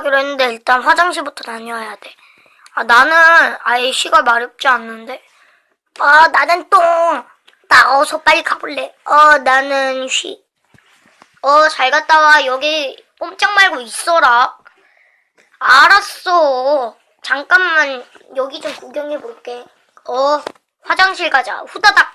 하기로 했는데 일단 화장실부터 다녀야 돼. 아, 나는 아예 쉬가 마렵지 않는데. 아, 나는 똥. 나 어서 빨리 가볼래. 어, 나는 쉬. 어, 잘 갔다 와. 여기 꼼짝 말고 있어라. 알았어. 잠깐만 여기 좀 구경해 볼게. 어, 화장실 가자. 후다닥.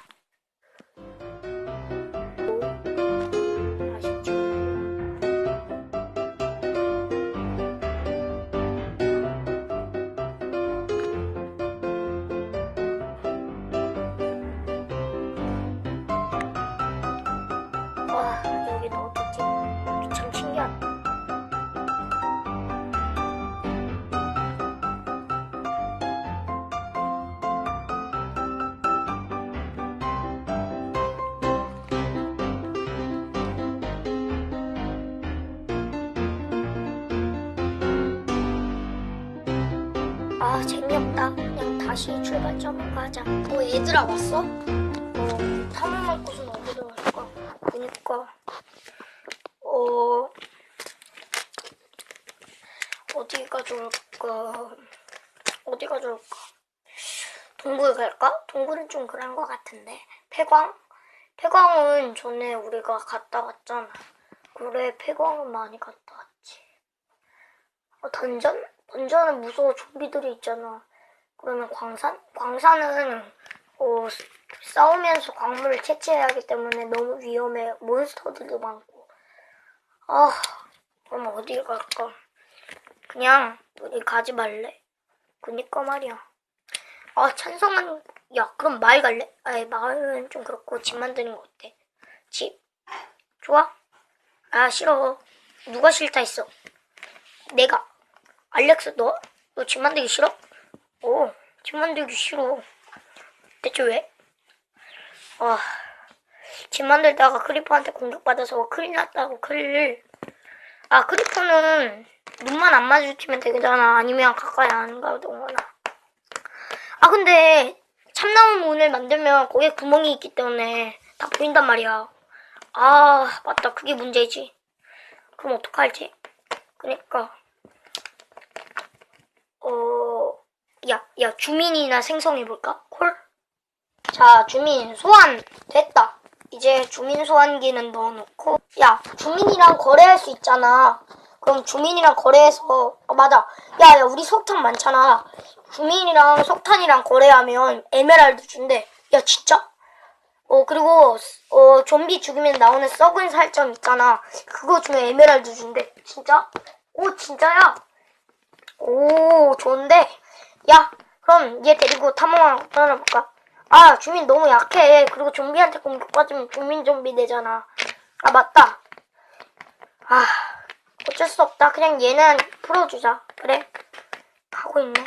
아 재미없다. 그냥 다시 출발점으로 가자. 뭐 얘들아 왔어? 어 탐험할 곳은 어디로 갈까? 그니까 어 어디가 좋을까? 어디가 좋을까? 동굴 갈까? 동굴은 좀 그런 것 같은데 폐광? 폐광은 전에 우리가 갔다 왔잖아. 그래 폐광은 많이 갔다 왔지. 어, 던전? 던전은 무서워 좀비들이 있잖아. 그러면 광산? 광산은 어, 싸우면서 광물을 채취해야 하기 때문에 너무 위험해. 몬스터들도 많고. 아, 그럼 어디 갈까? 그냥 우리 가지 말래. 그니까 말이야. 아, 찬성은 야, 그럼 마을 갈래? 아이, 마을은 좀 그렇고 집 만드는 거 어때? 집? 좋아? 아, 싫어. 누가 싫다 했어? 내가. 알렉스 너? 너 집 만들기 싫어? 오, 집 만들기 싫어. 대체 왜? 아, 집 만들다가 크리퍼한테 공격받아서 큰일 났다고 큰일. 아, 크리퍼는 눈만 안 마주치면 되잖아. 아니면 가까이 안 가동거나. 아, 근데 참나무 문을 만들면 거기에 구멍이 있기 때문에 다 보인단 말이야. 아, 맞다. 그게 문제지. 그럼 어떡할지? 그니까. 어, 야, 야, 주민이나 생성해볼까? 콜? 자, 주민 소환 됐다. 이제 주민 소환기는 넣어놓고, 야, 주민이랑 거래할 수 있잖아. 그럼 주민이랑 거래해서, 어, 맞아. 야, 야, 우리 석탄 많잖아. 주민이랑 석탄이랑 거래하면 에메랄드 준대. 야, 진짜? 어, 그리고, 어, 좀비 죽이면 나오는 썩은 살점 있잖아. 그거 주면 에메랄드 준대. 진짜? 오, 진짜야? 오, 좋은데? 야, 그럼 얘 데리고 탐험하러 떠나볼까? 아, 주민 너무 약해. 그리고 좀비한테 공격받으면 주민 좀비 되잖아. 아, 맞다. 아, 어쩔 수 없다. 그냥 얘는 풀어주자. 그래. 하고 있네.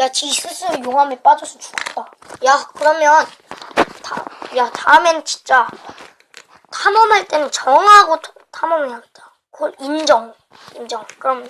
야, 지 스스로 용암에 빠져서 죽었다. 야, 그러면, 다, 야, 다음엔 진짜, 탐험할 때는 정하고 탐- 탐험해야겠다. 그걸 인정. 인정. 그럼